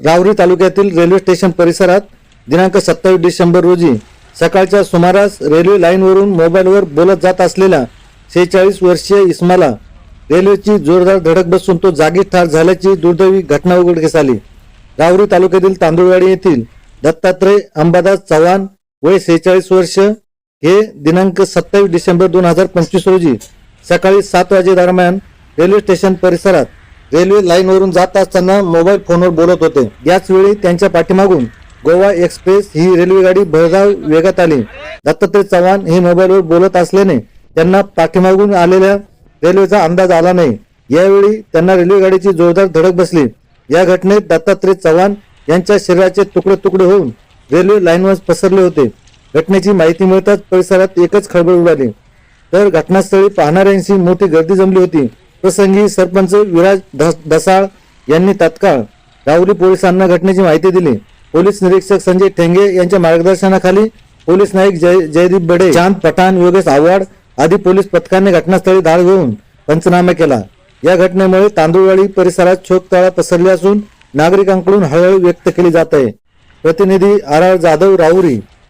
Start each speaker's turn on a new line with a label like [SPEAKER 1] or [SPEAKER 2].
[SPEAKER 1] राहुरी तालुक्यातील railway station परिसरात दिनांक सत्तावीस डिसेंबर रोजी सकाळच्या सुमारास रेल्वे लाईनवरून मोबाईलवर बोलत जात असलेल्या शेहेचाळीस वर्षीय इस्माला रेल्वेची जोरदार धडक बसून तो जागी ठार झाल्याची दुर्दैवी घटना उघडकीस आली. राहुरी तालुक्यातील तांदुळवाडी येथील दत्तात्रय अंबादास चव्हाण वय सेहेचाळीस वर्ष हे दिनांक सत्तावीस डिसेंबर दोन हजार पंचवीस रोजी सकाळी सात वाजे दरम्यान रेल्वे स्टेशन परिसरात रेल्वे लाईनवरून जात असताना मोबाईल फोनवर बोलत होते. याच वेळी त्यांच्या पाठीमागून गोवा एक्सप्रेस ही रेल्वे गाडी भरधाव वेगात आली. दत्तात्रय चव्हाण हे मोबाईलवर बोलत असल्याने त्यांना पाठीमागून आलेल्या रेल्वेचा अंदाज आला नाही. यावेळी त्यांना रेल्वे गाडीची जोरदार धडक बसली. या घटनेत दत्तात्रय चव्हाण यांच्या शरीराचे तुकडे तुकडे होऊन रेल्वे लाईनवर पसरले होते. घटनेची माहिती मिळताच परिसरात एकच खळबळ उडाली. तर घटनास्थळी पाहणाऱ्यांशी मोठी गर्दी जमली होती. प्रसंगी सरपंच विराज धस- धसाळ यांनी तत्काळ राहुरी पोलिसांना घटनेची माहिती दिली. पोलीस निरीक्षक संजय ठेंगे यांच्या मार्गदर्शनाखाली पोलीस नाईक जय जयदीप बडे चांद पठाण योगेश आव्हाड आदी पोलीस पथकाने घटनास्थळी धाड घेऊन पंचनामा केला. या घटनेमुळे तांदूळवाडी परिसरात शोकतळा पसरली असून नागरिकांकडून हळहळ व्यक्त केली जात आहे. प्रतिनिधी आर आर जाधव राहुरी